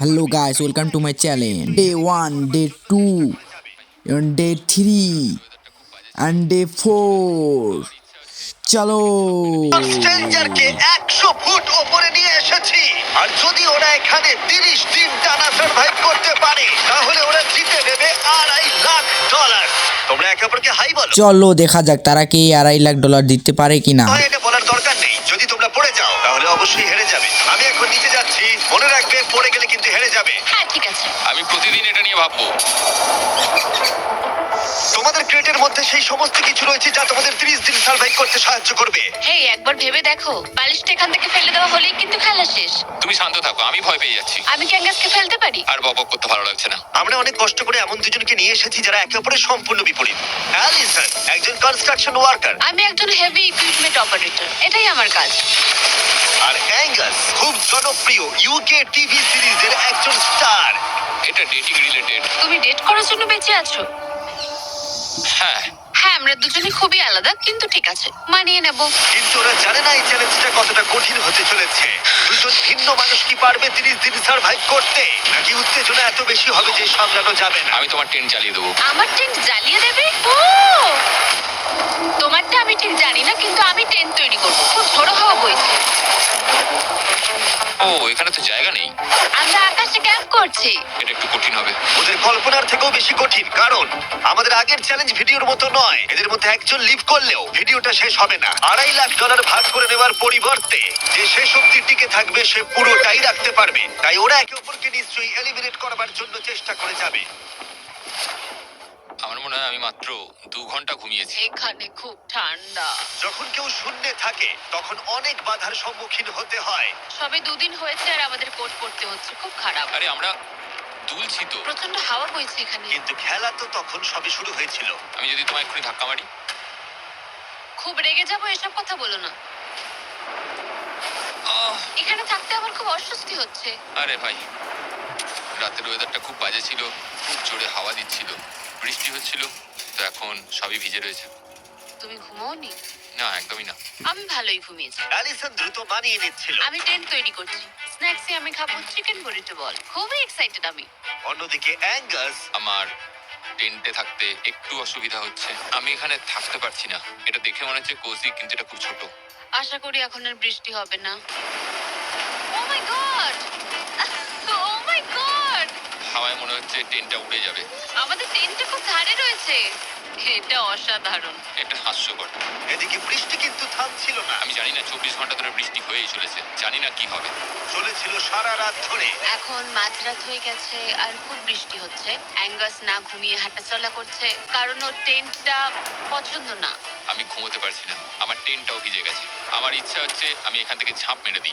Hello guys welcome to my channel day one day two day three and day four চলো। স্ট্রেঞ্জারকে একশো foot ওপরে নিয়ে এসেছি। আর যদি ওরা এখানে তিরিশ দিন টানা সার্ভাইভ করতে পারে তাহলে ওরা জিতে নেবে আড়াই লাখ ডলার তোমরা একে অপরকে হাই বলো। চলো দেখা যাক তারা কি আড়াই লাখ ডলার দিতে পারে কিনা। এটা বলার দরকার নেই। যদি তোমরা পড়ে যাও তাহলে অবশ্যই হেরে যাবে। আমি এখন নিচে যাচ্ছি। মনে রাখবে পড়ে গেলে কিন্তু হেরে যাবে। হ্যাঁ ঠিক আছে। আমি প্রতিদিন এটা নিয়ে ভাববো। তোমাদের ক্রেটের মধ্যে সেই সমস্ত কিছু রয়েছে যা তোমাদের তিরিশ দিন সার্ভাইভ করতে সাহায্য করবে। হেই একবার ভেবে দেখো। বালিশটা এখান থেকে ফেলে দেওয়া হলেই কিন্তু খেলা শেষ। তুমি শান্ত থাকো আমি ভয় পেয়ে যাচ্ছি। আমি ক্যাঙ্গাসকে ফেলতে পারি? আর বকবক করতে ভালো লাগছে না। আমরা অনেক কষ্ট করে এমন দুজনকে নিয়ে এসেছি যারা একে অপরের সম্পূর্ণ বিপরীত। অ্যালিসন একজন কনস্ট্রাকশন ওয়ার্কার আমি একজন হেভি ইকুইপমেন্ট অপারেটর এটাই আমার কাজ। আর অ্যাঙ্গাস খুব জনপ্রিয় ইউকে টিভি সিরিজের একজন স্টার। এটা ডেটিং রিলেটেড তুমি ডেট করার জন্য বেঁচে আছো? হ্যাঁ। হ্যাঁ আমরা দুজনে খুবই আলাদা কিন্তু ঠিক আছে মানিয়ে নেব। কিন্তু ওরা জানে না এই চ্যালেঞ্জটা কতটা কঠিন হতে চলেছে। দুজন ভিন্ন মানুষ কি পারবে তিরিশ দিন সার্ভাইভ করতে? নাকি উত্তেজনা এত বেশি হবে যে সামলানো যাবে না? আমি তোমার টেন্ট চালিয়ে দেবো। আমার টেন্ট জ্বালিয়ে দেবে? ও! তোমারটা আমি ঠিক জানি না কিন্তু আমি টেন্ট তৈরি করব। খুব ঝোড়ো হাওয়া বইছে। ও এখানে জায়গা নেই। আমরা আকাশে ক্যাম্প করছি। এটা একটু কঠিন হবে। ওদের কল্পনার থেকেও বেশি কঠিন কারণ আমাদের আগের চ্যালেঞ্জ ভিডিওর মতো নয়। এদের মধ্যে একজন লিভ করলেও ভিডিওটা শেষ হবে না। আড়াই লাখ ডলার ভাগ করে নেওয়ার পরিবর্তে যে শেষ অব্দি টিকে থাকবে সে পুরোটাই রাখতে পারবে। তাই ওরা একে অপরকে নিশ্চয়ই এলিমিনেট করবার জন্য চেষ্টা করে যাবে। আমি মাত্র দু ঘণ্টা ঘুমিয়েছি। এখানে খুব ঠান্ডা। যখন কেউ শূন্যে থাকে তখন অনেক বাধার সম্মুখীন হতে হয়। সবে দুদিন হয়েছে আর আমাদের কোট পড়তে হচ্ছে খুব খারাপ। আরে আমরা দুলছি তো। প্রচণ্ড হাওয়া বইছে এখানে। কিন্তু খেলা তো তখন সবে শুরু হয়েছিল। আমি যদি তোমায় এক্ষুনি ধাক্কা মারি। খুব রেগে যাব এসব কথা বলো না। আহ, এখানে থাকতে আমার খুব অস্বস্তি হচ্ছে। আরে ভাই রাতের ওয়েদারটা খুব বাজে ছিল খুব জোরে হাওয়া দিচ্ছিল বৃষ্টি হচ্ছিল। তো এখন সবই ভিজে রয়েছে। তুমি ঘুমোওনি? না একদমই না। আমি ভালোই ঘুমিয়েছি। অ্যালিসন দ্রুত মানিয়ে নিচ্ছিল আমি টেন্ট তৈরি করছি। স্ন্যাক্সে আমি খাব চিকেন বরিটো বল। খুবই এক্সাইটেড আমি। অন্যদিকে অ্যাঙ্গাস। আমার টেন্টে থাকতে একটু অসুবিধা হচ্ছে। আমি এখানে থাকতে পারছি না। এটা দেখে মনে হচ্ছে কোজি কিন্তু এটা খুব ছোট। আশা করি এখন আর বৃষ্টি হবে না। ও মাই গড ও মাই গড হাওয়ায় মনে হচ্ছে টেন্টটা উড়ে যাবে। আমাদের ধারে রয়েছে। এটা অসাধারণ। এটা হাস্যকর। এদিকে বৃষ্টি কিন্তু থামছিল না। আমি জানি না চব্বিশ ঘণ্টা ধরে বৃষ্টি হয়েই চলেছে। জানি না কি হবে। চলেছিল সারা রাত ধরে। এখন মাঝরাত হয়ে গেছে আর খুব বৃষ্টি হচ্ছে। অ্যাঙ্গাস না ঘুমিয়ে হাঁটাচলা করছে কারণ ওর টেন্টটা পছন্দ না। আমি ঘুমোতে পারছি না। আমার টেন্টটাও ভিজে গেছে। আমার ইচ্ছা হচ্ছে আমি এখান থেকে ঝাঁপ মেরে দিই।